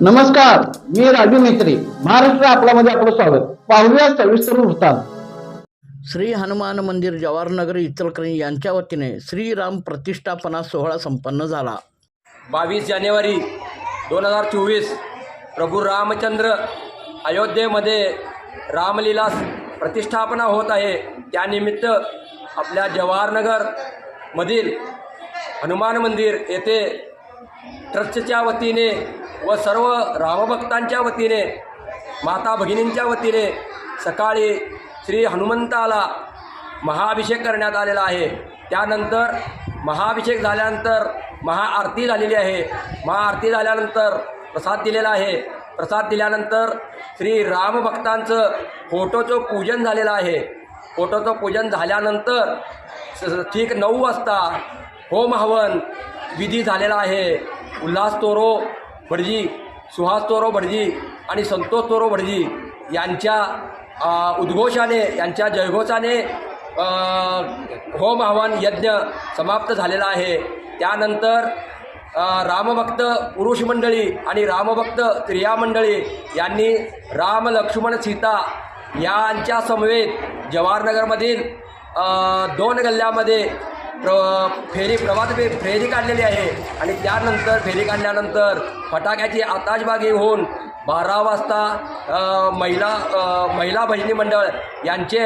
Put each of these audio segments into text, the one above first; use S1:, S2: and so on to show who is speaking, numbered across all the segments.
S1: नमस्कार मी राजू मेत्री महाराष्ट्र आपल्यामध्ये आपलं स्वागत. पाहूया सविस्तर वृत्तांत. श्री हनुमान मंदिर जवाहरनगर इचलकरंजी यांच्या वतीने श्रीराम प्रतिष्ठापना सोहळा संपन्न झाला.
S2: बावीस जानेवारी दोन हजार चोवीस प्रभू रामचंद्र अयोध्येमध्ये रामलीला प्रतिष्ठापना होत आहे. त्यानिमित्त आपल्या जवाहरनगरमधील हनुमान मंदिर येथे ट्रस्टच्या वतीने व सर्व रामभक्तांच्या वतीने माता भगिनींच्या वतीने सकाळी श्री हनुमंताला महाअभिषेक करण्यात आलेला आहे. त्यानंतर महाअभिषेक झाल्यानंतर महाआरती झालेली आहे. महाआरती झाल्यानंतर प्रसाद दिलेला आहे. प्रसाद दिल्यानंतर श्री रामभक्तांचं फोटोचं पूजन झालेलं आहे. फोटोचं पूजन झाल्यानंतर ठीक नऊ वाजता होम हवन विधी झालेला आहे. उल्हास तोरो भटजी सुहास तोरो भटजी आणि संतोष तोरो भटजी यांच्या उद्घोषाने यांच्या जयघोषाने होम हवन यज्ञ समाप्त झालेला आहे. त्यानंतर रामभक्त पुरुष मंडळी आणि रामभक्त स्त्रिया मंडळी यांनी राम लक्ष्मण सीता यांच्या समवेत जवाहरनगरमधील दोन गल्ल्यामध्ये प्र फेरी प्रभात फे फेरी काढलेली आहे. आणि त्यानंतर फेरी काढल्यानंतर फटाक्याची आताशबागी होऊन बारा वाजता महिला महिला भजनी मंडळ यांचे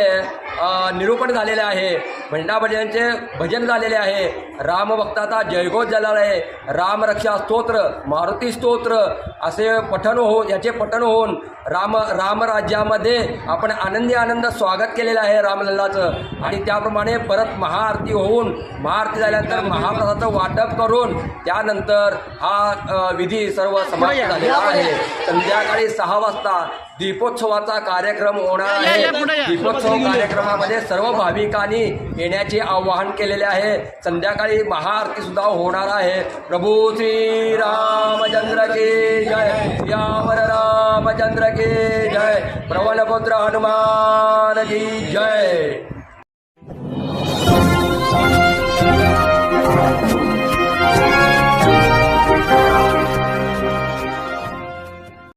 S2: निरूपण झालेले आहे. महिला भजनांचे भजन झालेले आहे. रामभक्ताचा जयघोष झालेला आहे. रामरक्षा स्तोत्र मारुती स्तोत्र असे पठण हो याचे पठण होऊन राम रामराज्यामध्ये आपण आनंदी आनंद स्वागत केलेलं आहे रामलल्लाचं. आणि त्याप्रमाणे परत महाआरती होऊन महाआरती झाल्यानंतर महाप्रसादाचं वाटप करून त्यानंतर हा विधी सर्व समाप्त झालेला आहे. संध्याकाळी सहा वाजता दीपोत्सवाचा कार्यक्रम होणार आहे. दीपोत्सव कार्यक्रमामध्ये सर्व भाविकांनी येण्याचे आवाहन केलेले आहे. संध्याकाळी महाआरती सुद्धा होणार आहे. प्रभू श्री रामचंद्र की जय. श्यामर रामचंद्र की जय. प्रबलपुत्र हनुमान की जय.